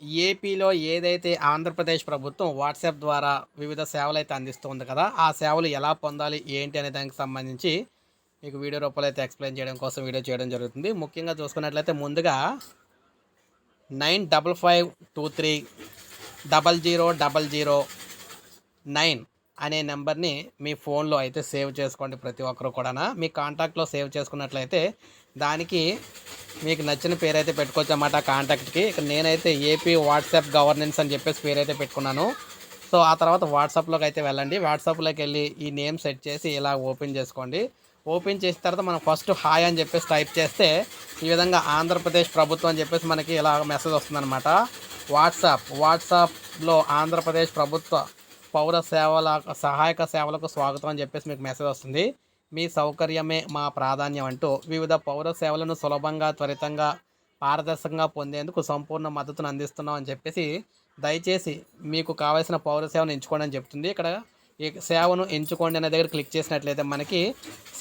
ఏపీలో ఏదైతే ఆంధ్రప్రదేశ్ ప్రభుత్వం వాట్సాప్ ద్వారా వివిధ సేవలు అయితే అందిస్తుంది కదా ఆ సేవలు ఎలా పొందాలి ఏంటి అనే దానికి సంబంధించి మీకు వీడియో రూపంలో అయితే ఎక్స్ప్లెయిన్ చేయడం కోసం వీడియో చేయడం జరుగుతుంది. ముఖ్యంగా చూసుకున్నట్లయితే ముందుగా nine double five two three double zero double zero nine అనే నెంబర్ని మీ ఫోన్లో అయితే సేవ్ చేసుకోండి ప్రతి ఒక్కరు కూడా మీ కాంటాక్ట్లో సేవ్ చేసుకున్నట్లయితే దానికి మీకు నచ్చిన పేరు అయితే పెట్టుకోవచ్చు అన్నమాట కాంటాక్ట్కి. ఇక్కడ నేనైతే ఏపీ వాట్సాప్ గవర్నెన్స్ అని చెప్పేసి పేరు అయితే పెట్టుకున్నాను. సో ఆ తర్వాత వాట్సాప్లోకి అయితే వెళ్ళండి. వాట్సాప్లోకి వెళ్ళి ఈ నేమ్ సెట్ చేసి ఇలా ఓపెన్ చేసుకోండి. ఓపెన్ చేసిన తర్వాత మనం ఫస్ట్ హాయ్ అని చెప్పేసి టైప్ చేస్తే ఈ విధంగా ఆంధ్రప్రదేశ్ ప్రభుత్వం అని చెప్పేసి మనకి ఇలా మెసేజ్ వస్తుందన్నమాట. వాట్సాప్ వాట్సాప్లో ఆంధ్రప్రదేశ్ ప్రభుత్వ పౌర సేవల సహాయక సేవలకు స్వాగతం అని చెప్పేసి మీకు మెసేజ్ వస్తుంది. మీ సౌకర్యమే మా ప్రాధాన్యం అంటూ వివిధ పౌర సేవలను సులభంగా త్వరితంగా పారదర్శకంగా పొందేందుకు సంపూర్ణ మద్దతును అందిస్తున్నాం అని చెప్పేసి దయచేసి మీకు కావలసిన పౌర సేవను ఎంచుకోండి అని చెప్తుంది. ఇక్కడ ఈ సేవను ఎంచుకోండి అనే దగ్గర క్లిక్ చేసినట్లయితే మనకి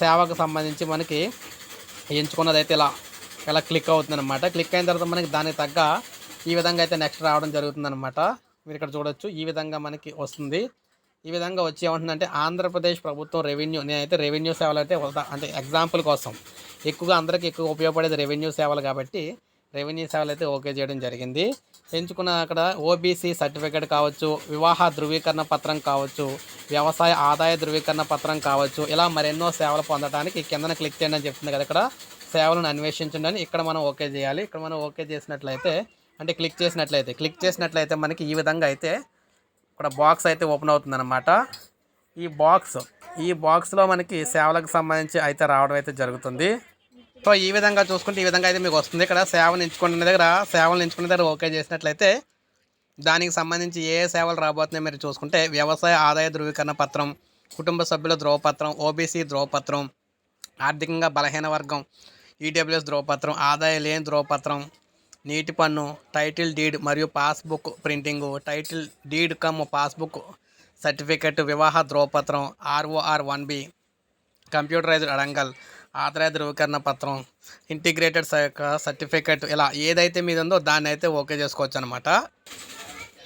సేవకు సంబంధించి మనకి ఎంచుకున్నదైతే ఇలా ఇలా క్లిక్ అవుతుందన్నమాట. క్లిక్ అయిన తర్వాత మనకి దానికి తగ్గ ఈ విధంగా అయితే నెక్స్ట్ రావడం జరుగుతుందన్నమాట. మీరు ఇక్కడ చూడొచ్చు. ఈ విధంగా మనకి వస్తుంది. ఈ విధంగా వచ్చి ఏమంటుందంటే ఆంధ్రప్రదేశ్ ప్రభుత్వం రెవెన్యూ నేనైతే రెవెన్యూ సేవలు అయితే అంటే ఎగ్జాంపుల్ కోసం. ఎక్కువగా అందరికీ ఎక్కువ ఉపయోగపడేది రెవెన్యూ సేవలు కాబట్టి రెవెన్యూ సేవలు అయితే ఓకే చేయడం జరిగింది. ఎంచుకున్న అక్కడ ఓబీసీ సర్టిఫికేట్ కావచ్చు వివాహ ధృవీకరణ పత్రం కావచ్చు వ్యవసాయ ఆదాయ ధృవీకరణ పత్రం కావచ్చు ఇలా మరెన్నో సేవలు పొందడానికి కిందన క్లిక్ చేయండి అని చెప్తుంది కదా ఇక్కడ. సేవలను అన్వేషించండి అని ఇక్కడ మనం ఓకే చేయాలి. ఇక్కడ మనం ఓకే చేసినట్లయితే అంటే క్లిక్ చేసినట్లయితే క్లిక్ చేసినట్లయితే మనకి ఈ విధంగా అయితే ఇక్కడ బాక్స్ అయితే ఓపెన్ అవుతుందన్నమాట. ఈ బాక్స్ ఈ బాక్స్లో మనకి సేవలకు సంబంధించి అయితే రావడం అయితే జరుగుతుంది. సో ఈ విధంగా చూసుకుంటే ఈ విధంగా అయితే మీకు వస్తుంది. ఇక్కడ సేవను ఎంచుకున్న దగ్గర సేవలను ఎంచుకునే దగ్గర ఓకే చేసినట్లయితే దానికి సంబంధించి ఏ సేవలు రాబోతున్నాయో మీరు చూసుకుంటే వ్యవసాయ ఆదాయ ధృవీకరణ పత్రం కుటుంబ సభ్యుల ధ్రువపత్రం ఓబీసీ ధ్రువపత్రం ఆర్థికంగా బలహీన వర్గం ఈడబ్ల్యూఎస్ ధ్రువపత్రం ఆదాయ లేని ధ్రువపత్రం నీటి పన్ను టైటిల్ డీడ్ మరియు passbook printing. Title deed cum passbook certificate వివాహ ధ్రువపత్రం ఆర్ఓఆర్ వన్ బి. కంప్యూటరైజ్డ్ అడంగల్ ఆదాయ ధృవీకరణ పత్రం ఇంటిగ్రేటెడ్ సర్టిఫికెట్ ఇలా ఏదైతే మీద ఉందో దాన్ని అయితే ఓకే చేసుకోవచ్చు అనమాట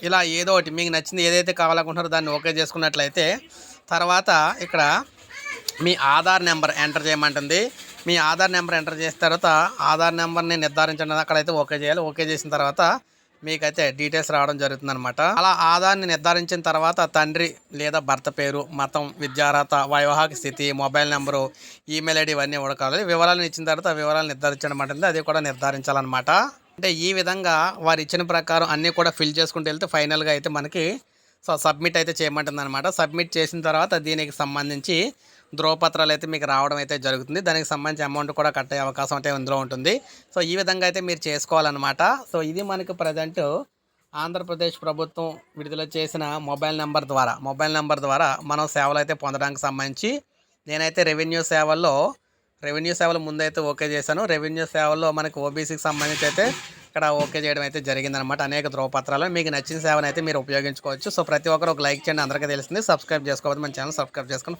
ఇలా ఏదో ఒకటి మీకు నచ్చింది ఏదైతే కావాలనుకుంటారో దాన్ని ఓకే చేసుకున్నట్లయితే తర్వాత ఇక్కడ మీ ఆధార్ నెంబర్ ఎంటర్ చేయమంటుంది. మీ ఆధార్ నెంబర్ ఎంటర్ చేసిన తర్వాత ఆధార్ నెంబర్ని నిర్ధారించండి. అక్కడైతే ఓకే చేయాలి. ఓకే చేసిన తర్వాత మీకైతే డీటెయిల్స్ రావడం జరుగుతుందన్నమాట. అలా ఆధార్ని నిర్ధారించిన తర్వాత తండ్రి లేదా భర్త పేరు మతం విద్యార్హత వైవాహిక స్థితి మొబైల్ నెంబరు ఈమెయిల్ ఐడి ఇవన్నీ ఉడకాలి వివరాలను ఇచ్చిన తర్వాత వివరాలు నిర్ధారించడం అంటే అది కూడా నిర్ధారించాలన్నమాట. అంటే ఈ విధంగా వారు ఇచ్చిన ప్రకారం అన్నీ కూడా ఫిల్ చేసుకుంటూ వెళ్తే ఫైనల్గా అయితే మనకి సో సబ్మిట్ అయితే చేయమంటుంది అనమాట సబ్మిట్ చేసిన తర్వాత దీనికి సంబంధించి ధ్రువపత్రాలు అయితే మీకు రావడం అయితే జరుగుతుంది. దానికి సంబంధించి అమౌంట్ కూడా కట్ అయ్యే అవకాశం అయితే ఇందులో ఉంటుంది. సో ఈ విధంగా అయితే మీరు చేసుకోవాలన్నమాట. సో ఇది మనకు ప్రజెంట్ ఆంధ్రప్రదేశ్ ప్రభుత్వం విడుదల చేసిన మొబైల్ నెంబర్ ద్వారా మొబైల్ నెంబర్ ద్వారా మనం సేవలు అయితే పొందడానికి సంబంధించి నేనైతే రెవెన్యూ సేవల్లో రెవెన్యూ సేవలు ముందైతే ఓకే చేశాను. రెవెన్యూ సేవల్లో మనకి ఓబీసీకి సంబంధించి అయితే ఇక్కడ ఓకే చేయడం అయితే జరిగిందనమాట అనేక ధ్రువపత్రాలు మీకు నచ్చిన సేవను అయితే మీరు ఉపయోగించుకోవచ్చు. సో ప్రతి ఒక్కరు ఒక లైక్ చేయండి. అందరికీ తెలిసింది సబ్స్క్రైబ్ చేసుకోవాలి మన ఛానల్ సబ్స్క్రైబ్ చేసుకొని